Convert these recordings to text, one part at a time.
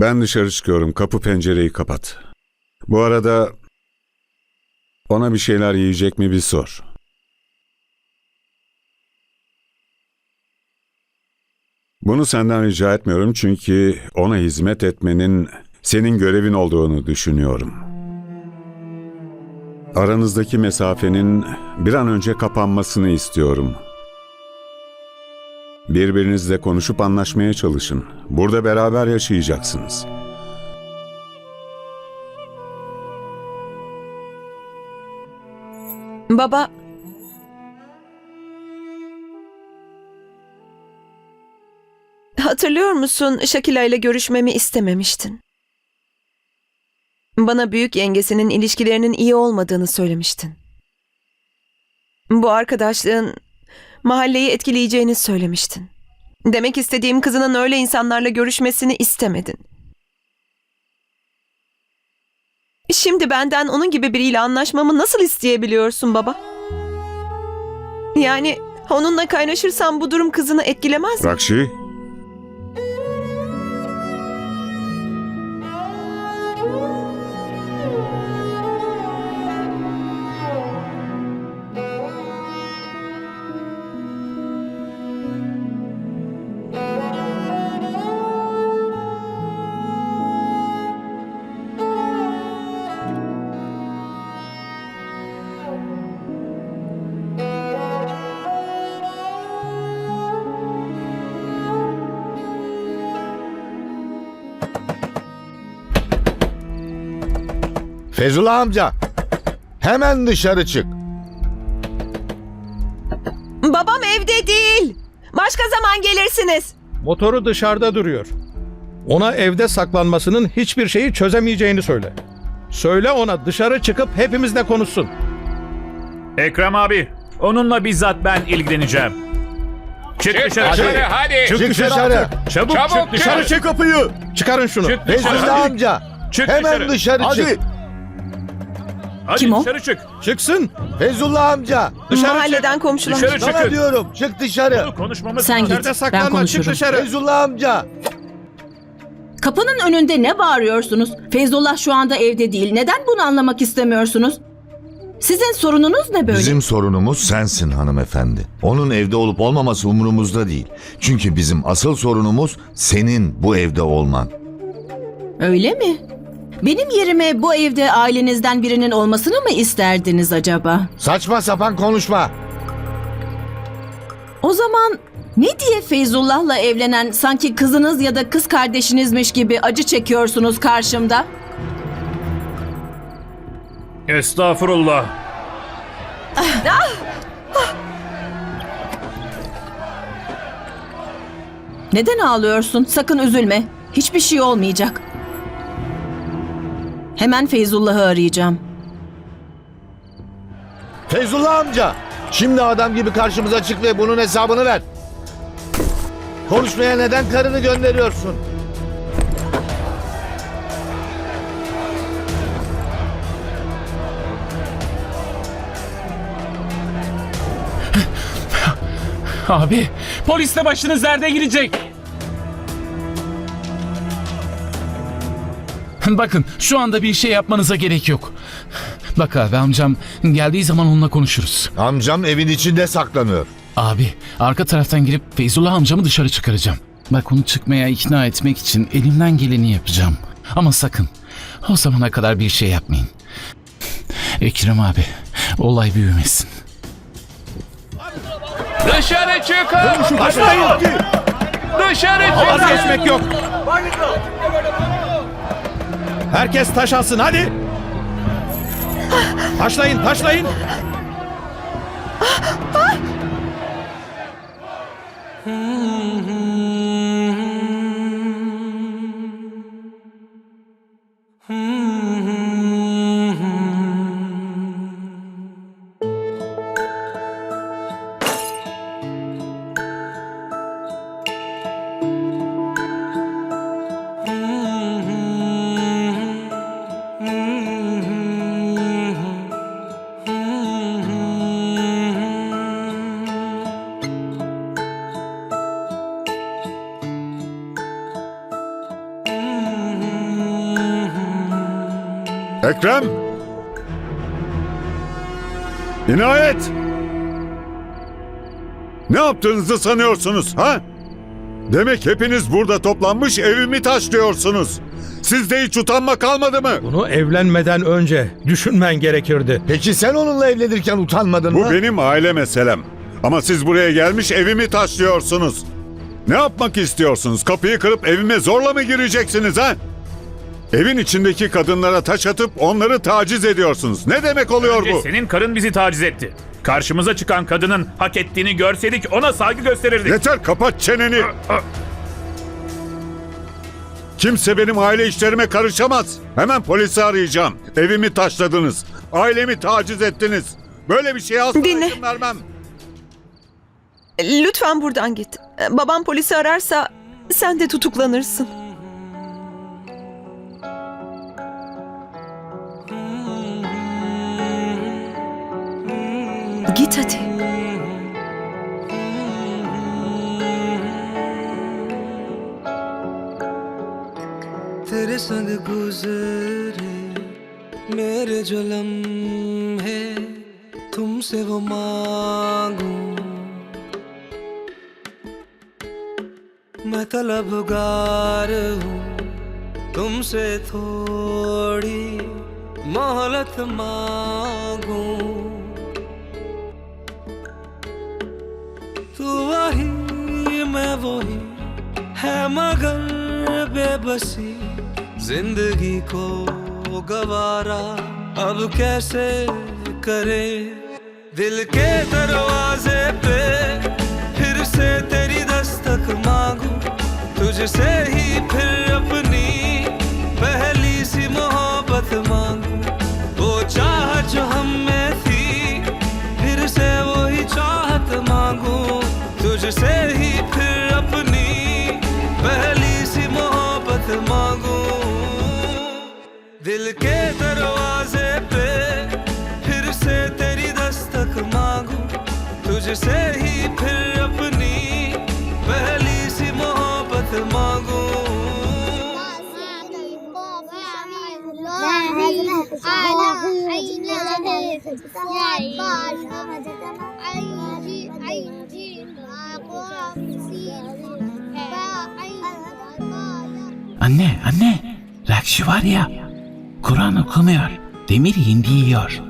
Ben dışarı çıkıyorum. Kapı pencereyi kapat. Bu arada ona bir şeyler yiyecek mi bir sor. Bunu senden rica etmiyorum çünkü ona hizmet etmenin senin görevin olduğunu düşünüyorum. Aranızdaki mesafenin bir an önce kapanmasını istiyorum. Birbirinizle konuşup anlaşmaya çalışın. Burada beraber yaşayacaksınız. Baba, hatırlıyor musun Şakila ile görüşmemi istememiştin. Bana büyük yengesinin ilişkilerinin iyi olmadığını söylemiştin. Bu arkadaşlığın mahalleyi etkileyeceğini söylemiştin. Demek istediğim kızının öyle insanlarla görüşmesini istemedin. Şimdi benden onun gibi biriyle anlaşmamı nasıl isteyebiliyorsun baba? Yani onunla kaynaşırsam bu durum kızını etkilemez mi? Rakşi, Fezullah amca. Hemen dışarı çık. Babam evde değil. Başka zaman gelirsiniz. Motoru dışarıda duruyor. Ona evde saklanmasının hiçbir şeyi çözemeyeceğini söyle. Söyle ona dışarı çıkıp hepimizle konuşsun. Ekrem abi, onunla bizzat ben ilgileneceğim. Çık, dışarı. dışarı, hadi. Çık, Çık dışarı. dışarı. Çabuk, Çabuk çık dışarı. çık kapıyı. Çıkarın şunu. Çık dışarı. Fezullah amca. Çık Hemen dışarı. dışarı çık. Hadi Kim o? dışarı çık. Çıksın. Fezullah amca. Dışarı Mahalleden komşular. Dışarı Sana çıkın. diyorum çık dışarı. Konuşmamız Sen lazım. git. İçeride saklanma. Çık konuşurum. dışarı. Fezullah amca. Kapının önünde ne bağırıyorsunuz? Feyzullah şu anda evde değil. Neden bunu anlamak istemiyorsunuz? Sizin sorununuz ne böyle? Bizim sorunumuz sensin hanımefendi. Onun evde olup olmaması umurumuzda değil. Çünkü bizim asıl sorunumuz senin bu evde olman. Öyle mi? Benim yerime bu evde ailenizden birinin olmasını mı isterdiniz acaba? Saçma sapan konuşma. O zaman ne diye Feyzullah'la evlenen sanki kızınız ya da kız kardeşinizmiş gibi acı çekiyorsunuz karşımda? Estağfurullah. Neden ağlıyorsun? Sakın üzülme. Hiçbir şey olmayacak. Hemen Feyzullah'ı arayacağım. Feyzullah amca. Şimdi adam gibi karşımıza çık ve bunun hesabını ver. Konuşmaya neden karını gönderiyorsun? Abi polisle başınız derde girecek. Bakın şu anda bir şey yapmanıza gerek yok. Bak abi amcam geldiği zaman onunla konuşuruz. Amcam evin içinde saklanıyor. Abi arka taraftan girip Feyzullah amcamı dışarı çıkaracağım. Bak onu çıkmaya ikna etmek için elimden geleni yapacağım. Ama sakın o zamana kadar bir şey yapmayın. Ekrem abi olay büyümesin. Dışarı çıkın! Dışarı çıkın! Vazgeçmek yok. Herkes taş alsın hadi. Taşlayın taşlayın. Hmm. Ekrem! İnayet! Ne yaptığınızı sanıyorsunuz ha? Demek hepiniz burada toplanmış evimi taşlıyorsunuz. Sizde hiç utanma kalmadı mı? Bunu evlenmeden önce düşünmen gerekirdi. Peki sen onunla evlenirken utanmadın mı? Bu benim aile meselem. Ama siz buraya gelmiş evimi taşlıyorsunuz. Ne yapmak istiyorsunuz? Kapıyı kırıp evime zorla mı gireceksiniz ha? Evin içindeki kadınlara taş atıp onları taciz ediyorsunuz. Ne demek oluyor Önce bu? senin karın bizi taciz etti. Karşımıza çıkan kadının hak ettiğini görseydik ona saygı gösterirdik. Yeter kapat çeneni. Kimse benim aile işlerime karışamaz. Hemen polisi arayacağım. Evimi taşladınız. Ailemi taciz ettiniz. Böyle bir şeye asla Dinle. izin vermem. Lütfen buradan git. Babam polisi ararsa sen de tutuklanırsın. Git hadi. तेरे संग गुजरे, मेरे जो लम्हे तुमसे वो मांगू मैं तलबगार हूँ, तुमसे थोड़ी मोहलत मांगू वही मैं वही है मगर बेबसी। ज़िंदगी को गवारा अब कैसे करे? दिल के दरवाजे पे फिर से तेरी दस्तक मांगू। तुझसे ही फिर अपनी तुझसे ही फिर अपनी पहली सी मोहब्बत मांगू Anne, anne. Rakşi var ya. Kur'an okumuyor. Demir hindi yiyor.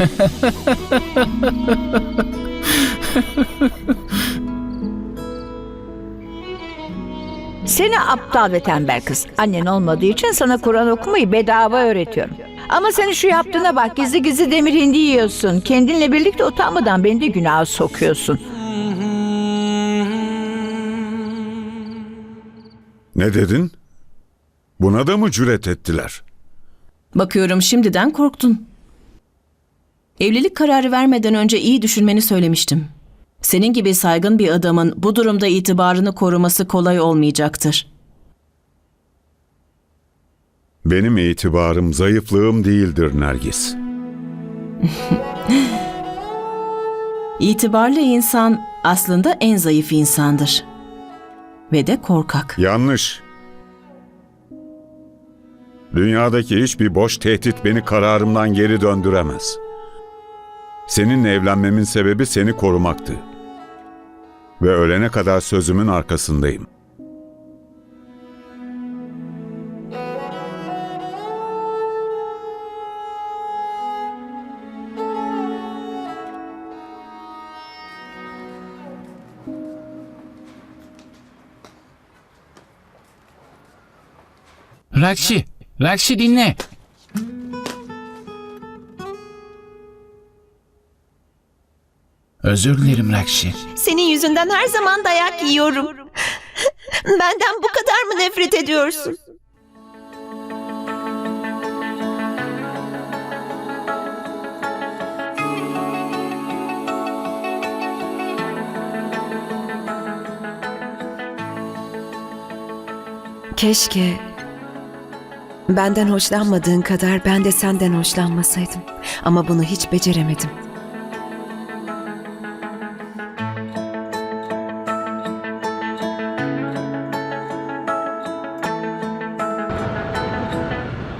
Seni aptal ve tembel kız. Annen olmadığı için sana Kur'an okumayı bedava öğretiyorum. Ama senin şu yaptığına bak gizli gizli demir hindi yiyorsun. Kendinle birlikte utanmadan beni de günaha sokuyorsun. Ne dedin? Buna da mı cüret ettiler? Bakıyorum şimdiden korktun. Evlilik kararı vermeden önce iyi düşünmeni söylemiştim. Senin gibi saygın bir adamın bu durumda itibarını koruması kolay olmayacaktır. Benim itibarım zayıflığım değildir Nergis. İtibarlı insan aslında en zayıf insandır. Ve de korkak. Yanlış. Dünyadaki hiçbir boş tehdit beni kararımdan geri döndüremez. Seninle evlenmemin sebebi seni korumaktı. Ve ölene kadar sözümün arkasındayım. Rakşi, Rakşi dinle. Özür dilerim Rakşi. Senin yüzünden her zaman dayak yiyorum. Benden bu kadar mı nefret ediyorsun? Keşke benden hoşlanmadığın kadar ben de senden hoşlanmasaydım. Ama bunu hiç beceremedim.